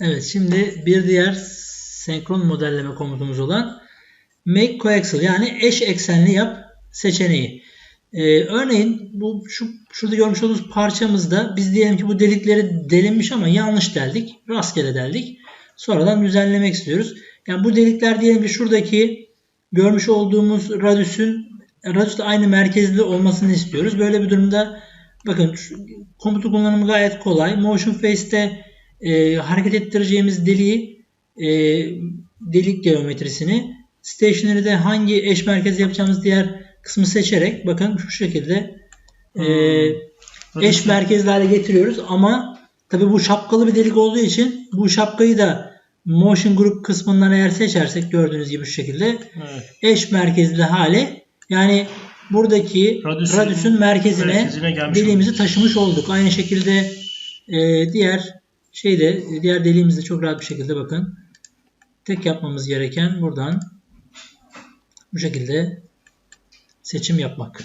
Evet şimdi bir diğer senkron modelleme komutumuz olan make coaxial yani eş eksenli yap seçeneği. Ee, örneğin bu şu şurada görmüş olduğunuz parçamızda biz diyelim ki bu delikleri delinmiş ama yanlış deldik. Rastgele deldik. Sonradan düzenlemek istiyoruz. Yani bu delikler diyelim ki şuradaki görmüş olduğumuz radyüsün radyüsle aynı merkezli olmasını istiyoruz. Böyle bir durumda bakın komutu kullanımı gayet kolay. Motion Face'te e, hareket ettireceğimiz deliği e, delik geometrisini stationary'de hangi eş merkezi yapacağımız diğer kısmı seçerek bakın şu şekilde e, Hmm. eş merkezli hale getiriyoruz ama tabi bu şapkalı bir delik olduğu için bu şapkayı da motion group kısmından eğer seçersek gördüğünüz gibi şu şekilde Evet. eş merkezli hale yani buradaki Radyüsün radyüsün merkezine, merkezine deliğimizi taşımış olduk. Aynı şekilde e, diğer şeyde diğer deliğimizde çok rahat bir şekilde bakın. Tek yapmamız gereken buradan bu şekilde seçim yapmak.